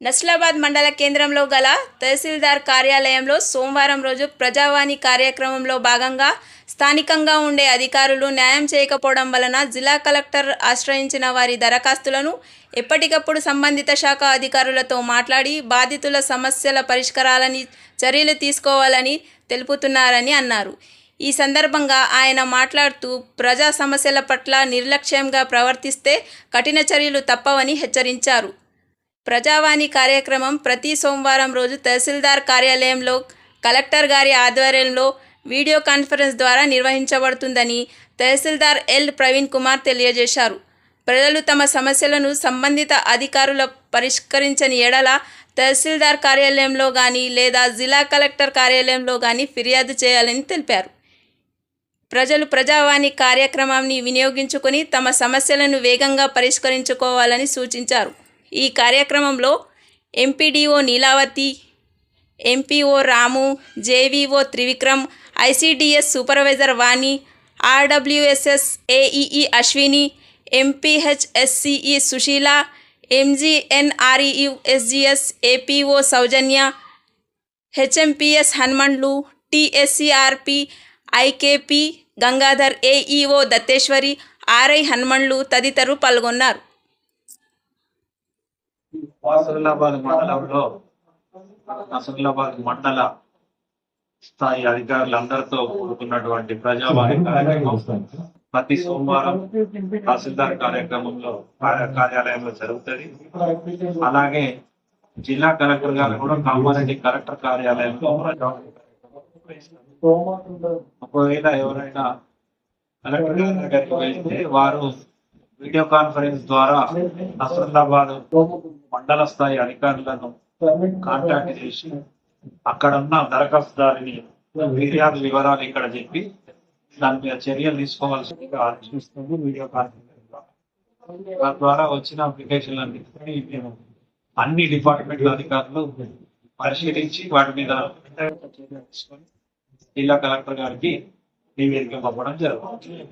నస్లాబాద్ మండల కేంద్రంలో గల తహసీల్దార్ కార్యాలయంలో సోమవారం రోజు ప్రజావాణి కార్యక్రమంలో భాగంగా స్థానికంగా ఉండే అధికారులు న్యాయం చేయకపోవడం వలన జిల్లా కలెక్టర్ ఆశ్రయించిన వారి దరఖాస్తులను ఎప్పటికప్పుడు సంబంధిత శాఖ అధికారులతో మాట్లాడి బాధితుల సమస్యల పరిష్కారాలని చర్యలు తీసుకోవాలని తెలుపుతున్నారని అన్నారు. ఈ సందర్భంగా ఆయన మాట్లాడుతూ ప్రజా సమస్యల పట్ల నిర్లక్ష్యంగా ప్రవర్తిస్తే కఠిన చర్యలు తప్పవని హెచ్చరించారు. ప్రజావాణి కార్యక్రమం ప్రతి సోమవారం రోజు తహసీల్దార్ కార్యాలయంలో కలెక్టర్ గారి ఆధ్వర్యంలో వీడియో కాన్ఫరెన్స్ ద్వారా నిర్వహించబడుతుందని తహసీల్దార్ ఎల్. ప్రవీణ్ కుమార్ తెలియజేశారు. ప్రజలు తమ సమస్యలను సంబంధిత అధికారుల పరిష్కరించని ఎడల తహసీల్దార్ కార్యాలయంలో కానీ లేదా జిల్లా కలెక్టర్ కార్యాలయంలో కానీ ఫిర్యాదు చేయాలని తెలిపారు. ప్రజలు ప్రజావాణి కార్యక్రమాన్ని వినియోగించుకొని తమ సమస్యలను వేగంగా పరిష్కరించుకోవాలని సూచించారు. ఈ కార్యక్రమంలో MPDO Neelavathi MPO Ramu JVO Trivikram ICDS supervisor Vani RWSS AEE Ashwini MPHSCE Susheela MGNREUSGS APO Soujanya HMPS Hanumandlu TSCRP IKP Gangadhar AEO Datteshwari RI Hanumandlu తదితరులు పాల్గొన్నారు. వాసులాబాద్ మండలంలో అసదులాబాద్ మండల స్థాయి అధికారులందరితో కూడుకున్నటువంటి ప్రజావాణి కార్యక్రమం ప్రతి సోమవారం తహసీల్దార్ కార్యక్రమంలో కార్యాలయంలో జరుగుతుంది. అలాగే జిల్లా కలెక్టర్ గారు కూడా కామారెడ్డి కలెక్టర్ కార్యాలయంలో ఒకవేళ ఎవరైనా కలెక్టర్ గారి దగ్గరికి వెళ్తే వారు వీడియో కాన్ఫరెన్స్ ద్వారా అసదులాబాద్ మండల స్థాయి అధికారులను కాంటాక్ట్ చేసి అక్కడ ఉన్న దరఖాస్తుదారిని ఫిర్యాదు వివరాలు ఇక్కడ చెప్పి దాని మీద చర్యలు తీసుకోవాల్సిందిగా ఆలోచిస్తుంది వీడియో కాన్ఫరెన్స్ ద్వారా. ద్వారా వచ్చిన అప్లికేషన్లు మేము అన్ని డిపార్ట్మెంట్ల అధికారులు పరిశీలించి వాటి మీద చర్యలు తీసుకొని జిల్లా కలెక్టర్ గారికి నివేదిక పంపడం జరుగుతుంది